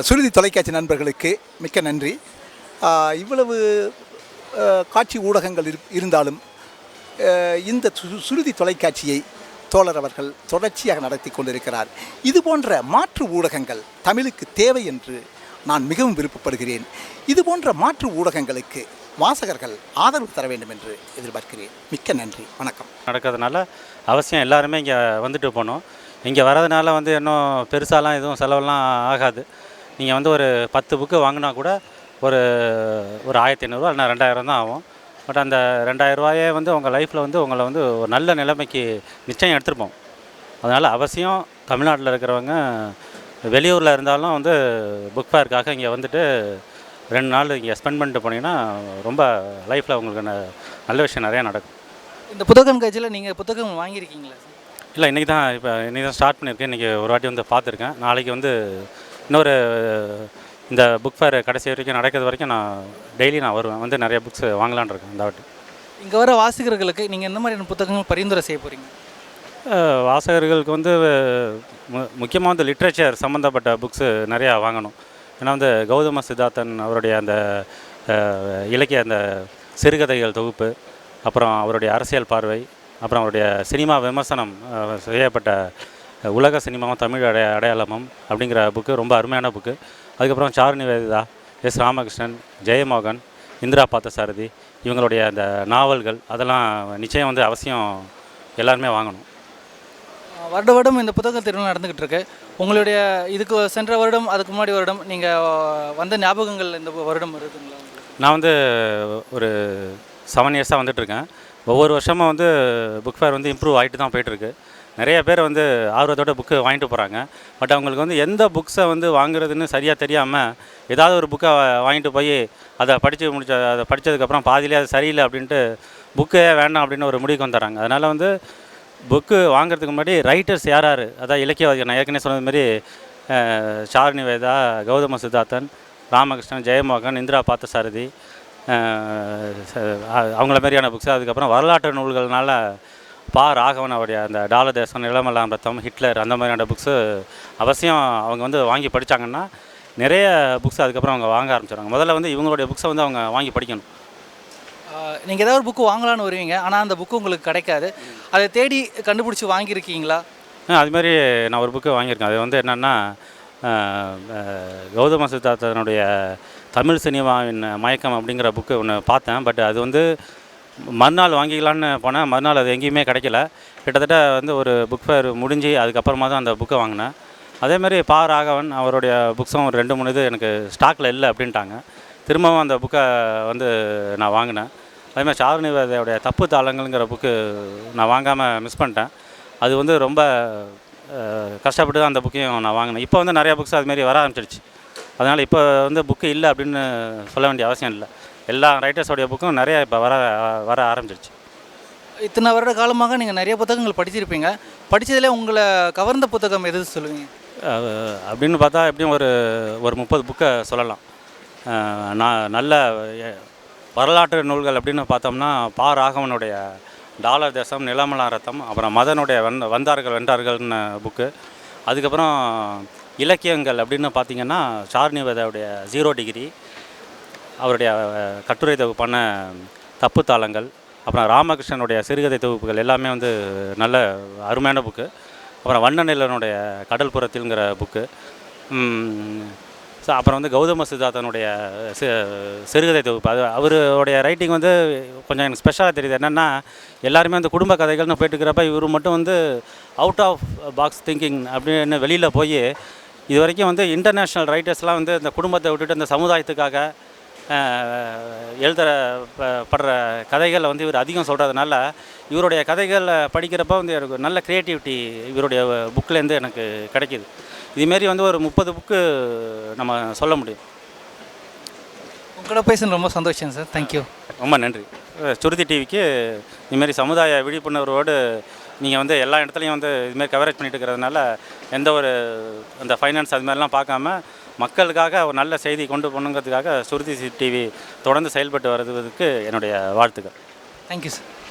சுருதி தொலைக்காட்சி நண்பர்களுக்கு மிக்க நன்றி. இவ்வளவு காட்சி ஊடகங்கள் இரு- இருந்தாலும் இந்த சு- சுருதி தொலைக்காட்சியை தோழர் அவர்கள் தொடர்ச்சியாக நடத்தி கொண்டிருக்கிறார். இது போன்ற மாற்று ஊடகங்கள் தமிழுக்கு தேவை என்று நான் மிகவும் விருப்பப்படுகிறேன். இது போன்ற மாற்று ஊடகங்களுக்கு வாசகர்கள் ஆதரவு தர வேண்டும் என்று எதிர்பார்க்கிறேன். மிக்க நன்றி. வணக்கம். நடக்கிறதுனால அவசியம் எல்லாருமே இங்கே வந்துட்டு போனோம் இங்கே வரதுனால வந்து இன்னும் பெருசாலாம் எதுவும் செலவெல்லாம் ஆகாது. நீங்கள் வந்து ஒரு பத்து புக்கு வாங்கினா கூட ஒரு ஒரு ஆயிரத்தி ஐநூறுரூவா இல்லைனா ரெண்டாயிரம் தான் ஆகும். பட் அந்த ரெண்டாயிரம் ரூபாயே வந்து உங்கள் லைஃப்பில் வந்து உங்களை வந்து ஒரு நல்ல நிலைமைக்கு நிச்சயம் எடுத்துருப்போம். அதனால் அவசியம் தமிழ்நாட்டில் இருக்கிறவங்க வெளியூரில் இருந்தாலும் வந்து புக் ஃபேருக்காக இங்கே வந்துட்டு ரெண்டு நாள் இங்கே ஸ்பெண்ட் பண்ணிட்டு போனீங்கன்னா ரொம்ப லைஃப்பில் உங்களுக்கு நல்ல விஷயம் நிறையா நடக்கும். இந்த புத்தக கண்காட்சியில் நீங்கள் புத்தகம் வாங்கியிருக்கீங்களா இல்லை இன்றைக்கி தான் இப்போ இன்றைக்கி தான் ஸ்டார்ட் பண்ணியிருக்கேன். இன்றைக்கி ஒரு வாட்டி வந்து பார்த்துருக்கேன். நாளைக்கு வந்து இன்னொரு இந்த புக் ஃபேர் கடைசி வரைக்கும் நடக்கிறது வரைக்கும் நான் டெய்லி நான் வருவேன். வந்து நிறைய புக்ஸ் வாங்கலான்னு இருக்கேன் இந்த வாட்டி. இங்கே வர வாசகர்களுக்கு நீங்கள் எந்த மாதிரியான புத்தகங்கள் பரிந்துரை செய்ய போகிறீங்க வாசகர்களுக்கு வந்து மு- முக்கியமாக வந்து லிட்ரேச்சர் சம்மந்தப்பட்ட புக்ஸு நிறையா வாங்கணும். ஏன்னா வந்து கௌதம சித்தார்த்தன் அவருடைய அந்த இலக்கிய அந்த சிறுகதைகள் தொகுப்பு அப்புறம் அவருடைய அரசியல் பார்வை அப்புறம் அவருடைய சினிமா விமர்சனம் செய்யப்பட்ட உலக சினிமாவும் தமிழ் அடைய அடையாளமும் அப்படிங்கிற புக்கு ரொம்ப அருமையான புக்கு அதுக்கப்புறம் சாரு நிவேதிதா எஸ் ராமகிருஷ்ணன் ஜெயமோகன் இந்திரா பார்த்தசாரதி இவங்களுடைய அந்த நாவல்கள் அதெல்லாம் நிச்சயம் வந்து அவசியம் எல்லாருமே வாங்கணும். வருட வருடம் இந்த புத்தக திருவிழா நடந்துக்கிட்டு இருக்கு. உங்களுடைய இதுக்கு சென்ற வருடம் அதுக்கு முன்னாடி வருடம் நீங்கள் வந்த ஞாபகங்கள் இந்த வருடம் உங்களுக்கு? நான் வந்து ஒரு செவன் இயர்ஸாக வந்துட்டுருக்கேன் ஒவ்வொரு வருஷமும் வந்து புக் ஃபேர் வந்து இம்ப்ரூவ் ஆகிட்டு தான் போயிட்டுருக்கு நிறைய பேர் வந்து ஆர்வத்தோட புக்கு வாங்கிட்டு போகிறாங்க பட் அவங்களுக்கு வந்து எந்த புக்ஸை வந்து வாங்குறதுன்னு சரியாக தெரியாமல் ஏதாவது ஒரு புக்கை வாங்கிட்டு போய் அதை படித்து முடிச்ச அதை படித்ததுக்கப்புறம் பாதியிலே அது சரியில்லை அப்படின்ட்டு புக்கே வேண்டாம் அப்படின்னு ஒரு முடிவுக்கு வந்துடுறாங்க. அதனால் வந்து புக்கு வாங்குறதுக்கு முன்னாடி ரைட்டர்ஸ் யார் யார்? அதான் இலக்கியவாதிகள். நான் ஏற்கனவே சொன்னது மாதிரி அஹ், வேதா கௌதம சித்தார்த்தன் ராமகிருஷ்ணன் ஜெயமோகன் இந்திரா பார்த்தசாரதி அவங்கள மாதிரியான புக்ஸ் அதுக்கப்புறம் வரலாற்று நூல்கள்னால பா ராகவன் அவருடைய அந்த டால தேசம் நிலமெல்லாம் ரத்தம் ஹிட்லர் அந்த மாதிரியான புக்ஸு அவசியம் அவங்க வந்து வாங்கி படித்தாங்கன்னா நிறைய புக்ஸ் அதுக்கப்புறம் அவங்க வாங்க ஆரம்பிச்சிடுறாங்க முதல்ல வந்து இவங்களுடைய புக்ஸை வந்து அவங்க வாங்கி படிக்கணும். நீங்கள் ஏதாவது ஒரு புக்கு வாங்கலாம்னு வருவீங்க. ஆனால் அந்த புக்கு உங்களுக்கு கிடைக்காது. அதை தேடி கண்டுபிடிச்சி வாங்கியிருக்கீங்களா? ஆ, அது மாதிரி நான் ஒரு புக்கு வாங்கியிருக்கேன். அது வந்து என்னென்னா கௌதம சித்தார்த்தனுடைய தமிழ் சினிமாவின் மயக்கம் அப்படிங்கிற புக்கு ஒன்று பார்த்தேன். பட் அது வந்து மறுநாள் வாங்கிக்கலான்னு போனேன். மறுநாள் அது எங்கேயுமே கிடைக்கல. கிட்டத்தட்ட வந்து ஒரு புக் ஃபேர் முடிஞ்சு அதுக்கப்புறமா தான் அந்த புக்கை வாங்கினேன். அதேமாதிரி பா ராகவன் அவருடைய புக்ஸும் ஒரு ரெண்டு மூணு இது எனக்கு ஸ்டாக்கில் இல்லை அப்படின்ட்டாங்க. திரும்பவும் அந்த புக்கை வந்து நான் வாங்கினேன். அதேமாதிரி மாதிரி தப்பு தாளங்கள்ங்கிற புக்கு நான் வாங்காமல் மிஸ் பண்ணிட்டேன். அது வந்து ரொம்ப கஷ்டப்பட்டு தான் அந்த புக்கையும் நான் வாங்கினேன். இப்போ வந்து நிறையா புக்ஸ் அதுமாரி வர ஆரம்பிச்சிடுச்சு அதனால் இப்போ வந்து புக்கு இல்லை அப்படின்னு சொல்ல வேண்டிய அவசியம் இல்லை. எல்லா ரைட்டர்ஸோடைய புக்கும் நிறைய இப்போ வர வர ஆரம்பிச்சிடுச்சு இத்தனை வருட காலமாக நீங்கள் நிறைய புத்தகங்கள் படிச்சிருப்பீங்க. படித்ததில் உங்களை கவர்ந்த புத்தகம் எது சொல்லுவீங்க? அப்படின்னு பார்த்தா எப்படியும் ஒரு ஒரு முப்பது புக்கை சொல்லலாம். நான் நல்ல வரலாற்று நூல்கள் அப்படின்னு பார்த்தோம்னா பா ராகவனுடைய டாலர் தேசம் நிலமலா ரத்தம் அப்புறம் மதனுடைய வந் வந்தார்கள் வென்றார்கள்னு புக்கு அதுக்கப்புறம் இலக்கியங்கள் அப்படின்னு பார்த்தீங்கன்னா சார்னிவேதாவுடைய ஜீரோ டிகிரி அவருடைய கட்டுரை தொகுப்பான தப்பு தாளங்கள் அப்புறம் ராமகிருஷ்ணனுடைய சிறுகதை தொகுப்புகள் எல்லாமே வந்து நல்ல அருமையான புக்கு. அப்புறம் வண்ணநிலனுடைய கடல் புறத்தில்ங்கிற புக்கு. ஸோ அப்புறம் வந்து கௌதம சித்தார்த்தனுடைய சிறுகதை தொகுப்பு. அது அவருடைய ரைட்டிங் வந்து கொஞ்சம் எனக்கு ஸ்பெஷலாக தெரியுது. என்னென்னா எல்லாருமே வந்து குடும்ப கதைகள்னு போயிட்டு இருக்கிறப்ப இவர் மட்டும் வந்து அவுட் ஆஃப் பாக்ஸ் திங்கிங் அப்படின்னு வெளியில் போய் இது வரைக்கும் வந்து இன்டர்நேஷ்னல் ரைட்டர்ஸ்லாம் வந்து இந்த குடும்பத்தை விட்டுட்டு இந்த சமுதாயத்துக்காக அஹ், எழுத ப- படுற கதைகளை வந்து இவர் அதிகம் சொல்கிறதுனால இவருடைய கதைகளை படிக்கிறப்ப வந்து எனக்கு நல்ல க்ரியேட்டிவிட்டி இவருடைய புக்லேருந்து எனக்கு கிடைக்கிது. இதுமாரி வந்து ஒரு முப்பது புக்கு நம்ம சொல்ல முடியும். உங்களோட பேசுனது ரொம்ப சந்தோஷம் சார். தேங்க்யூ ரொம்ப நன்றி. சுருதி டிவிக்கு இதுமாரி சமுதாய விழிப்புணர்வோடு நீங்கள் வந்து எல்லா இடத்துலையும் வந்து இதுமாரி கவரேஜ் பண்ணிட்டு இருக்கிறதுனால எந்த ஒரு அந்த ஃபைனான்ஸ் அது மாதிரிலாம் பார்க்காம மக்களுக்காக ஒரு நல்ல செய்தி கொண்டு போகணுங்கிறதுக்காக சுருதி டிவி தொடர்ந்து செயல்பட்டு வருவதற்கு என்னுடைய வாழ்த்துக்கள். Thank you sir